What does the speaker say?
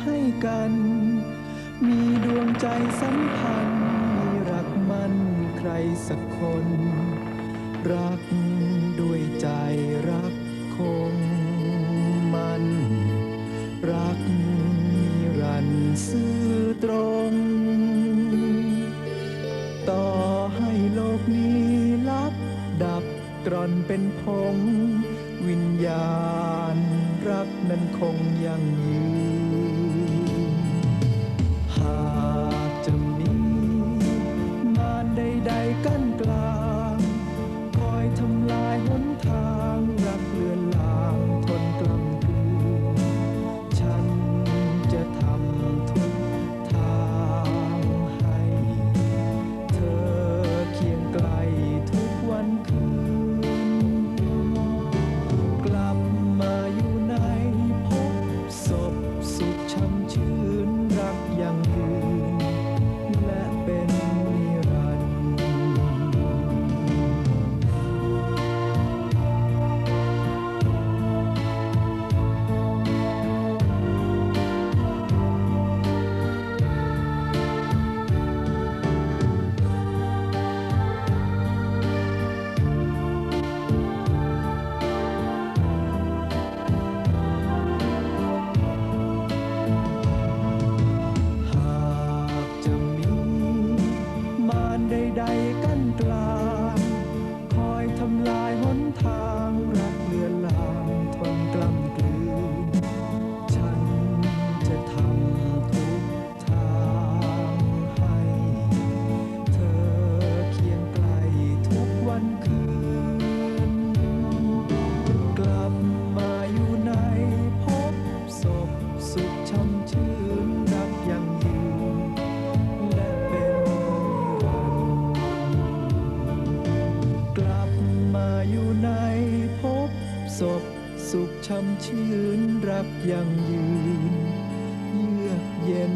ให้กัน มีดวงใจสัมพันธ์ มีรักมันใครสักคน รักด้วยใจรักคงมัน รักนิรันซื่อตรง ต่อให้โลกนี้ลับดับกร่อนเป็นพง วิญญาณรักนั้นคงยังยืน ลายหนทาง ช่ำชื่นรักยังยืนและเป็นนิรันกลับมาอยู่ในพบศพสุขช่ำชื่นรักยังยืน เยือกเย็น